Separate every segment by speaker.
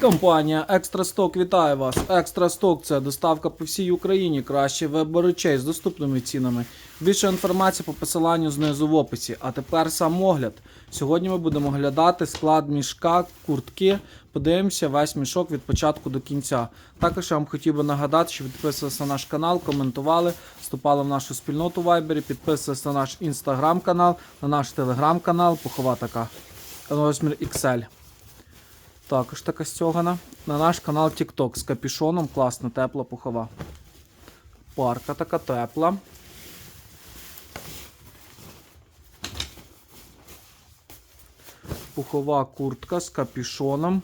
Speaker 1: Компанія Екстра Сток вітає вас. Екстра Сток це доставка по всій Україні. Кращий вибор речей з доступними цінами. Більше інформації по посиланню знизу в описі. А тепер сам огляд. Сьогодні ми будемо оглядати склад мішка, куртки. Подивимося весь мішок від початку до кінця. Також я вам хотів би нагадати, що підписувалися на наш канал, коментували, вступали в нашу спільноту Вайбері, підписувалися на наш інстаграм канал, на наш телеграм-канал, пухова така розмір XL. Також така стягана. На наш канал TikTok з капюшоном. Класна, тепла пухова. Парка така тепла. Пухова куртка з капюшоном.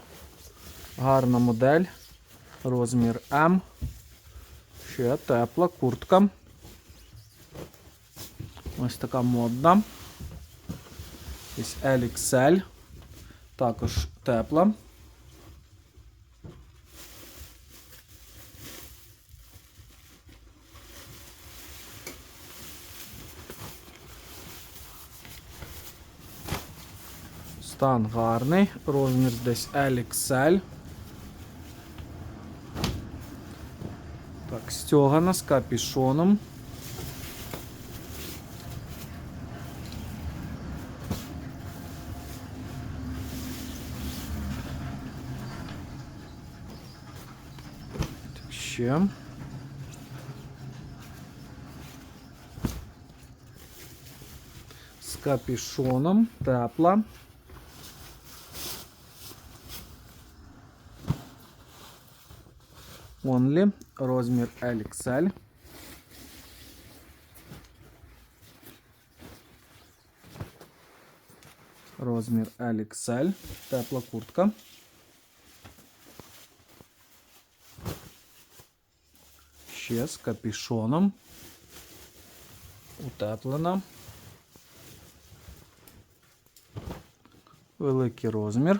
Speaker 1: Гарна модель. Розмір М. Ще тепла куртка. Ось така модна. Ось LXL. Також тепла. Стан гарний, розмір десь LXL. Так, стягана з капішоном. Так, ще. З тепла. Only, розмір LXL. Розмір LXL. Тепла куртка. Ще з капюшоном. Утеплена. Великий розмір.